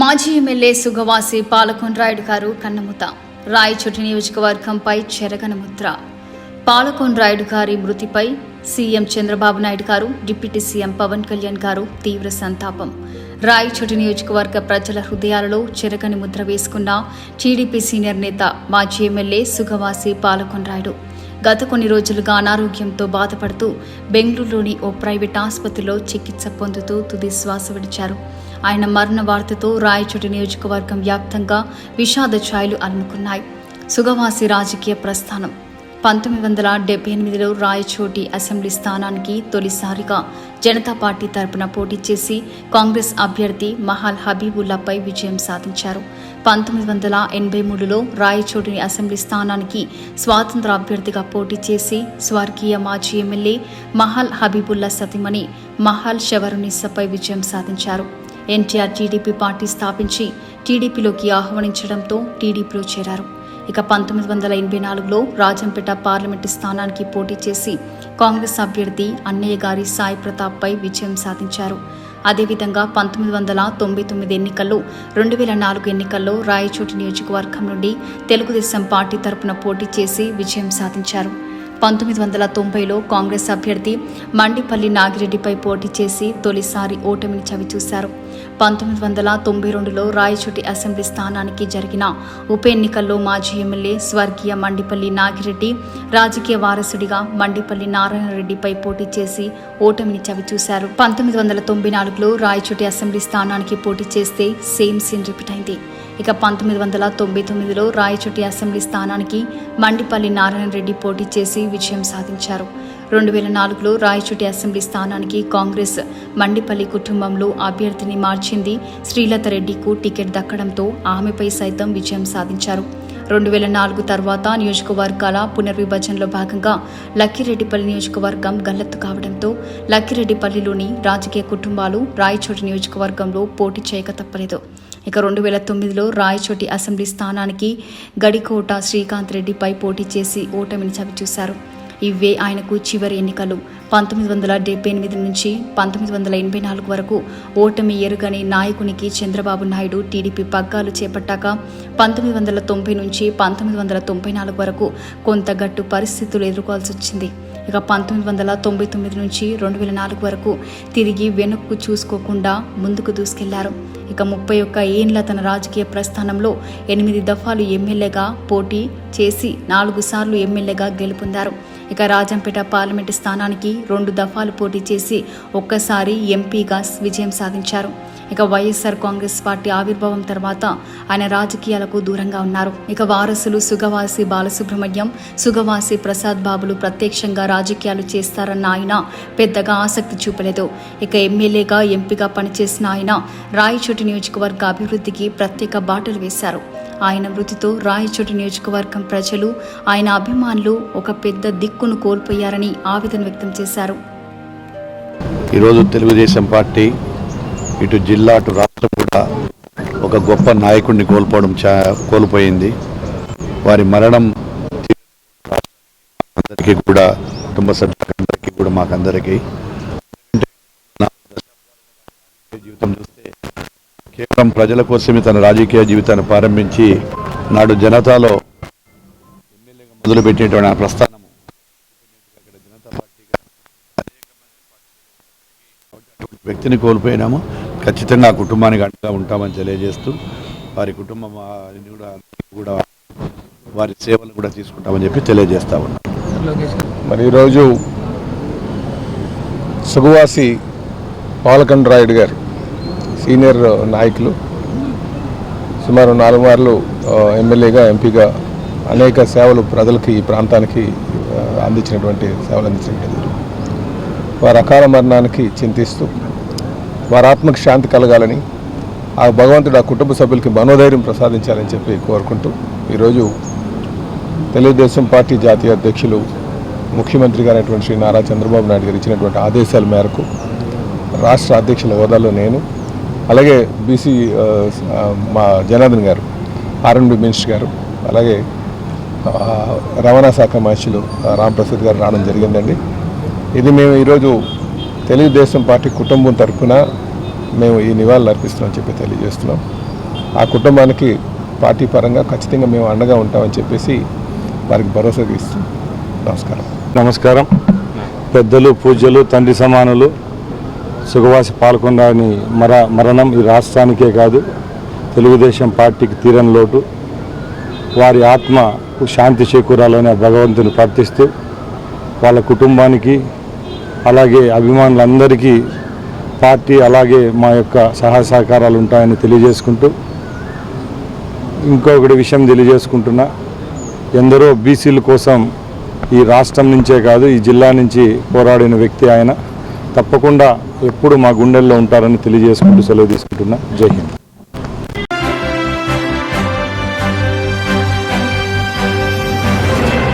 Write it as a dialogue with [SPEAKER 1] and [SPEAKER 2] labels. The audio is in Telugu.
[SPEAKER 1] మాజీ ఎమ్మెల్యే సుగవాసి పాలకొండ్రాయుడు గారు కన్నముత. రాయచోటి నియోజకవర్గంపై చెరగన ముద్ర. పాలకొండ్రాయుడు గారి మృతిపై సీఎం చంద్రబాబు నాయుడు గారు డిప్యూటీ సీఎం పవన్ కళ్యాణ్ గారు తీవ్ర సంతాపం. రాయచోటి నియోజకవర్గ ప్రజల హృదయాలలో చెరగని ముద్ర వేసుకున్న టీడీపీ సీనియర్ నేత మాజీ ఎమ్మెల్యే సుగవాసి పాలకొండ్రాయుడు గత కొన్ని రోజులుగా అనారోగ్యంతో బాధపడుతూ బెంగళూరులోని ఓ ప్రైవేట్ ఆసుపత్రిలో చికిత్స పొందుతూ తుది శ్వాస విడిచారు. ఆయన మరణ వార్తతో రాయచోటి నియోజకవర్గం వ్యాప్తంగా విషాద ఛాయలు అలుముకున్నాయి. సుగవాసి రాజకీయ ప్రస్థానం. పంతొమ్మిది వందల డెబ్బై ఎనిమిదిలో రాయచోటి అసెంబ్లీ స్థానానికి తొలిసారిగా జనతా పార్టీ తరపున పోటీ చేసి కాంగ్రెస్ అభ్యర్థి మహాల్ హబీబుల్లాపై విజయం సాధించారు. పంతొమ్మిది వందల ఎనభై మూడులో రాయచోటి అసెంబ్లీ స్థానానికి స్వాతంత్ర అభ్యర్థిగా పోటీ చేసి స్వర్గీయ మాజీ ఎమ్మెల్యే మహల్ హబీబుల్లా సతీమణి మహల్ షవరునిస్సపై విజయం సాధించారు. ఎన్టీఆర్ టీడీపీ పార్టీ స్థాపించి టీడీపీలోకి ఆహ్వానించడంతో టీడీపీలో చేరారు. ఇక పంతొమ్మిది వందల ఎనభై నాలుగులో రాజంపేట పార్లమెంటు స్థానానికి పోటీ చేసి కాంగ్రెస్ అభ్యర్థి అన్నయ్య గారి సాయి ప్రతాప్పై విజయం సాధించారు. అదేవిధంగా పంతొమ్మిది వందల తొంభై తొమ్మిది ఎన్నికల్లో రెండు వేల నాలుగు ఎన్నికల్లో రాయచోటి నియోజకవర్గం నుండి తెలుగుదేశం పార్టీ తరపున పోటీ చేసి విజయం సాధించారు. పంతొమ్మిది వందల తొంభైలో కాంగ్రెస్ అభ్యర్థి మండిపల్లి నాగిరెడ్డిపై పోటీ చేసి తొలిసారి ఓటమిని చవిచూశారు పంతొమ్మిది వందల తొంభై రెండులో రాయచోటి అసెంబ్లీ స్థానానికి జరిగిన ఉప ఎన్నికల్లో మాజీ ఎమ్మెల్యే స్వర్గీయ మండిపల్లి నాగిరెడ్డి రాజకీయ వారసుడిగా మండిపల్లి నారాయణరెడ్డిపై పోటీ చేసి ఓటమిని చవిచూశారు పంతొమ్మిది వందల తొంభై నాలుగులో రాయచోటి అసెంబ్లీ స్థానానికి పోటీ చేస్తే సేమ్ సీన్ రిపీట్ అయింది. ఇక పంతొమ్మిది వందల తొంభై తొమ్మిదిలో రాయచోటి అసెంబ్లీ స్థానానికి మండిపల్లి నారాయణ రెడ్డి పోటీ చేసి విజయం సాధించారు. రెండు వేల నాలుగులో రాయచోటి అసెంబ్లీ స్థానానికి కాంగ్రెస్ మండిపల్లి కుటుంబంలో అభ్యర్థిని మార్చింది శ్రీలత రెడ్డికు టికెట్ దక్కడంతో ఆమెపై సైతం విజయం సాధించారు. రెండు వేల నాలుగు తర్వాత నియోజకవర్గాల పునర్విభజనలో భాగంగా లక్కిరెడ్డిపల్లి నియోజకవర్గం గల్లత్తు కావడంతో లక్కిరెడ్డిపల్లిలోని రాజకీయ కుటుంబాలు రాయచోటి నియోజకవర్గంలో పోటీ చేయక తప్పలేదు. ఇక రెండు వేల తొమ్మిదిలో రాయచోటి అసెంబ్లీ స్థానానికి గడికోట శ్రీకాంత్ రెడ్డిపై పోటీ చేసి ఓటమిని చవిచూశారు. ఇవే ఆయనకు చివరి ఎన్నికలు. పంతొమ్మిది వందల డెబ్బై ఎనిమిది నుంచి పంతొమ్మిది వందల ఎనభై నాలుగు వరకు ఓటమి ఎరుగని నాయకునికి చంద్రబాబు నాయుడు టీడీపీ పగ్గాలు చేపట్టాక పంతొమ్మిది వందల తొంభై నుంచి పంతొమ్మిది వందల తొంభై నాలుగు వరకు కొంత గట్టు పరిస్థితులు ఎదుర్కోవాల్సి వచ్చింది. ఇక పంతొమ్మిది వందల తొంభై తొమ్మిది నుంచి రెండు వేల నాలుగు వరకు తిరిగి వెనక్కు చూసుకోకుండా ముందుకు దూసుకెళ్ళారు. ఇక ముప్పై ఒక్క ఏండ్ల తన రాజకీయ ప్రస్థానంలో ఎనిమిది దఫాలు ఎమ్మెల్యేగా పోటీ చేసి నాలుగు సార్లు ఎమ్మెల్యేగా గెలుపొందారు. ఇక రాజంపేట పార్లమెంటు స్థానానికి రెండు దఫాలు పోటీ చేసి ఒక్కసారి ఎంపీగా విజయం సాధించారు. ఇక వైఎస్ఆర్ కాంగ్రెస్ పార్టీ ఆవిర్భావం తర్వాత ఆయన రాజకీయాలకు దూరంగా ఉన్నారు. ఇక వారసులు సుగవాసి బాలసుబ్రహ్మణ్యం సుగవాసి ప్రసాద్ బాబులు ప్రత్యక్షంగా రాజకీయాలు చేస్తారన్న ఆయన పెద్దగా ఆసక్తి చూపలేదు. ఇక ఎమ్మెల్యేగా ఎంపీగా పనిచేసిన ఆయన రాయచోటి నియోజకవర్గ అభివృద్ధికి ప్రత్యేక బాటలు వేశారు. ఆయన మృతితో రాయచోటి నియోజకవర్గం ప్రజలు ఆయన అభిమానులు ఒక పెద్ద దిక్కును కోల్పోయారని ఆవేదన వ్యక్తం చేశారు.
[SPEAKER 2] ఈరోజు తెలుగుదేశం పార్టీ ఇటు జిల్లా అటు రాష్ట్రం కూడా ఒక గొప్ప నాయకుడిని కోల్పోవడం చా కోల్పోయింది. వారి మరణం అందరికీ కూడా కుటుంబ సభ్యులందరికీ కూడా మాకందరికీ. జీవితం చూస్తే కేవలం ప్రజల కోసమే తన రాజకీయ జీవితాన్ని ప్రారంభించి నాడు జనతాలో ఎమ్మెల్యేగా మొదలుపెట్టినటువంటి ఆ ప్రస్థానము. జనతా పార్టీగా వ్యక్తిని కోల్పోయినాము. ఖచ్చితంగా ఆ కుటుంబానికి అండగా ఉంటామని తెలియజేస్తూ వారి కుటుంబం వారిని కూడా కూడా వారి సేవలు కూడా తీసుకుంటామని చెప్పి తెలియజేస్తా ఉన్నాం.
[SPEAKER 3] మరి ఈరోజు సుగువాసి పాలకండ్ రాయుడు గారు సీనియర్ నాయకులు సుమారు నాలుగు మార్లు ఎమ్మెల్యేగా ఎంపీగా అనేక సేవలు ప్రజలకి ఈ ప్రాంతానికి అందించినటువంటి సేవలు అందించినటువంటి వారి అకాల మరణానికి చింతిస్తూ వారి ఆత్మకు శాంతి కలగాలని ఆ భగవంతుడు ఆ కుటుంబ సభ్యులకి మనోధైర్యం ప్రసాదించాలని చెప్పి కోరుకుంటూ ఈరోజు తెలుగుదేశం పార్టీ జాతీయ అధ్యక్షులు ముఖ్యమంత్రి గారైనటువంటి శ్రీ నారా చంద్రబాబు నాయుడు గారు ఇచ్చినటువంటి ఆదేశాల మేరకు రాష్ట్ర అధ్యక్షుల హోదాలో నేను అలాగే బీసీ మా జనార్దన్ గారు ఆర్ఎండ్బి మినిస్టర్ గారు అలాగే రవాణా శాఖ మహర్షులు రాంప్రసాద్ గారు రావడం జరిగిందండి. ఇది మేము ఈరోజు తెలుగుదేశం పార్టీ కుటుంబం తరఫున మేము ఈ నివాళులు అర్పిస్తున్నామని చెప్పి తెలియజేస్తున్నాం. ఆ కుటుంబానికి పార్టీ పరంగా ఖచ్చితంగా మేము అండగా ఉంటామని చెప్పేసి వారికి భరోసా ఇస్తూ నమస్కారం.
[SPEAKER 4] నమస్కారం. పెద్దలు పూజలు తండ్రి సమానులు సుఖవాసి పాల్గొనని మర మరణం ఈ రాష్ట్రానికే కాదు తెలుగుదేశం పార్టీకి తీరని లోటు. వారి ఆత్మకు శాంతి చేకూరాలని భగవంతుని ప్రార్థిస్తూ వాళ్ళ కుటుంబానికి అలాగే అభిమానులందరికీ పార్టీ అలాగే మా యొక్క సహాయ సహకారాలు ఉంటాయని తెలియజేసుకుంటూ ఇంకొకటి విషయం తెలియజేసుకుంటున్నా. ఎందరో బీసీల కోసం ఈ రాష్ట్రం నుంచే కాదు ఈ జిల్లా నుంచి పోరాడిన వ్యక్తి ఆయన. తప్పకుండా ఎప్పుడు మా గుండెల్లో ఉంటారని తెలియజేసుకుంటూ సెలవు తీసుకుంటున్నా. జై హింద్.